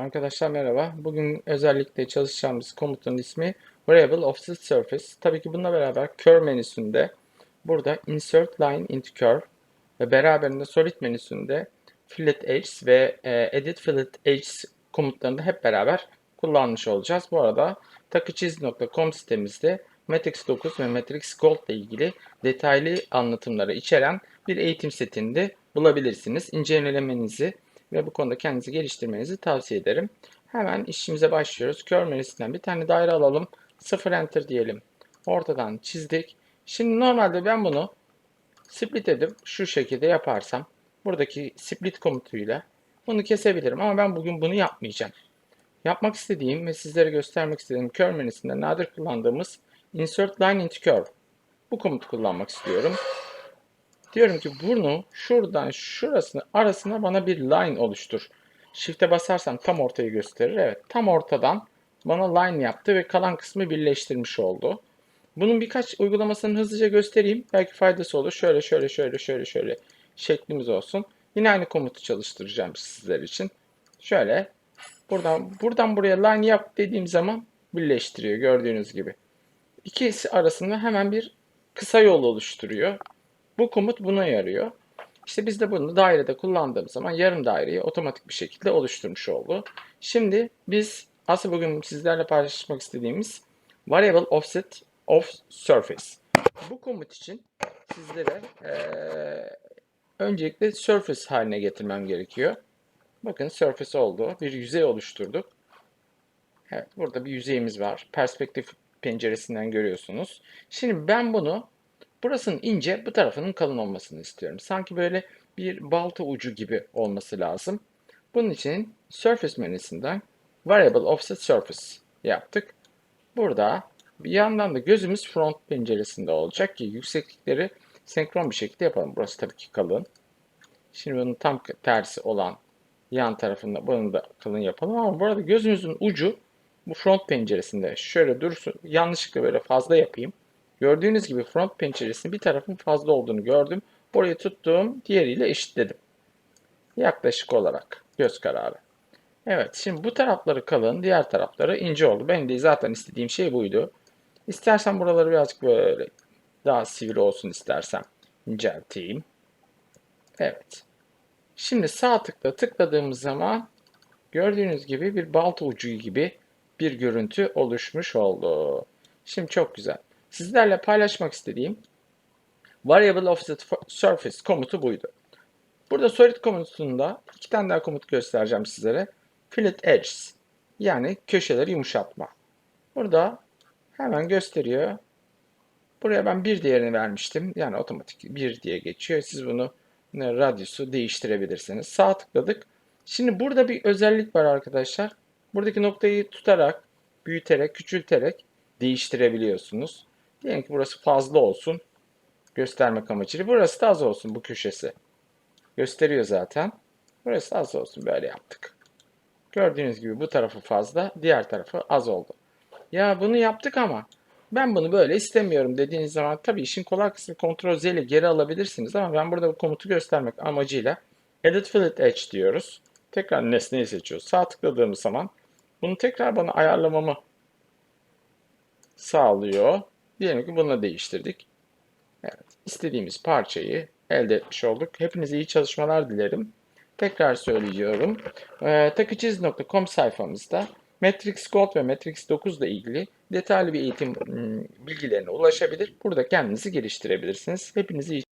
Arkadaşlar merhaba. Bugün özellikle çalışacağımız komutun ismi Variable Offset Surface. Tabii ki bununla beraber Curve menüsünde burada Insert Line into Curve ve beraberinde Solid menüsünde Fillet Edges ve e, Edit Fillet Edges komutlarını da hep beraber kullanmış olacağız. Bu arada takıçiz.com sitemizde Matrix 9 ve Matrix Gold ile ilgili detaylı anlatımları içeren bir eğitim setinde bulabilirsiniz. İncelemenizi ve bu konuda kendinizi geliştirmenizi tavsiye ederim. Hemen işimize başlıyoruz. Kör menüsünden bir tane daire alalım. 0 enter diyelim. Ortadan çizdik. Şimdi normalde ben bunu split edip şu şekilde yaparsam buradaki split komutuyla bunu kesebilirim ama ben bugün bunu yapmayacağım. Yapmak istediğim ve sizlere göstermek istediğim kör menüsünde nadir kullandığımız insert line into curve. Bu komutu kullanmak istiyorum. Diyorum ki bunu şuradan şurasını arasına bana bir line oluştur. Shift'e basarsam tam ortayı gösterir. Evet tam ortadan bana line yaptı ve kalan kısmı birleştirmiş oldu. Bunun birkaç uygulamasını hızlıca göstereyim. Belki faydası olur. Şöyle şöyle şöyle şöyle şöyle şeklimiz olsun. Yine aynı komutu çalıştıracağım sizler için. Şöyle buradan buradan buraya line yap dediğim zaman birleştiriyor gördüğünüz gibi. İkisi arasında hemen bir kısa yol oluşturuyor. Bu komut buna yarıyor. İşte biz de bunu dairede kullandığımız zaman yarım daireyi otomatik bir şekilde oluşturmuş oldu. Şimdi biz aslında bugün sizlerle paylaşmak istediğimiz Variable Offset of Surface. Bu komut için sizlere eee, öncelikle surface haline getirmem gerekiyor. Bakın surface oldu. Bir yüzey oluşturduk. Evet, burada bir yüzeyimiz var. Perspektif penceresinden görüyorsunuz. Şimdi ben bunu burasının ince, bu tarafının kalın olmasını istiyorum. Sanki böyle bir balta ucu gibi olması lazım. Bunun için Surface menüsünden Variable Offset Surface yaptık. Burada bir yandan da gözümüz front penceresinde olacak ki yükseklikleri senkron bir şekilde yapalım. Burası tabii ki kalın. Şimdi bunun tam tersi olan yan tarafında bunu da kalın yapalım ama burada gözümüzün ucu bu front penceresinde şöyle dursun. Yanlışlıkla böyle fazla yapayım. Gördüğünüz gibi front penceresinin bir tarafın fazla olduğunu gördüm. Orayı tuttuğum diğeriyle eşitledim. Yaklaşık olarak göz kararı. Evet şimdi bu tarafları kalın, diğer tarafları ince oldu. Benim de zaten istediğim şey buydu. İstersen buraları birazcık böyle daha sivri olsun istersem incelteyim. Evet. Şimdi sağ tıkla tıkladığımız zaman gördüğünüz gibi bir balta ucu gibi bir görüntü oluşmuş oldu. Şimdi çok güzel. Sizlerle paylaşmak istediğim Variable Offset Surface komutu buydu. Burada Solid komutunda iki tane daha komut göstereceğim sizlere. Fillet Edges yani köşeleri yumuşatma. Burada hemen gösteriyor. Buraya ben bir değerini vermiştim. Yani otomatik bir diye geçiyor. Siz bunu e, radyusu değiştirebilirsiniz. Sağ tıkladık. Şimdi burada bir özellik var arkadaşlar. Buradaki noktayı tutarak, büyüterek, küçülterek değiştirebiliyorsunuz. Diyelim ki burası fazla olsun. Göstermek amacıyla. Burası da az olsun bu köşesi. Gösteriyor zaten. Burası az olsun. Böyle yaptık. Gördüğünüz gibi bu tarafı fazla, diğer tarafı az oldu. Ya bunu yaptık ama ben bunu böyle istemiyorum dediğiniz zaman tabii işin kolay kısmı Ctrl Z ile geri alabilirsiniz ama ben burada bu komutu göstermek amacıyla Edit Fillet Edge diyoruz. Tekrar nesneyi seçiyoruz. Sağ tıkladığımız zaman bunu tekrar bana ayarlamamı sağlıyor. Diyelim ki bununla değiştirdik. Evet, istediğimiz parçayı elde etmiş olduk. Hepinize iyi çalışmalar dilerim. Tekrar söylüyorum. Ee, takıçiz.com sayfamızda Matrix Gold ve Matrix 9 ile ilgili detaylı bir eğitim ım, bilgilerine ulaşabilir. Burada kendinizi geliştirebilirsiniz. Hepinize iyi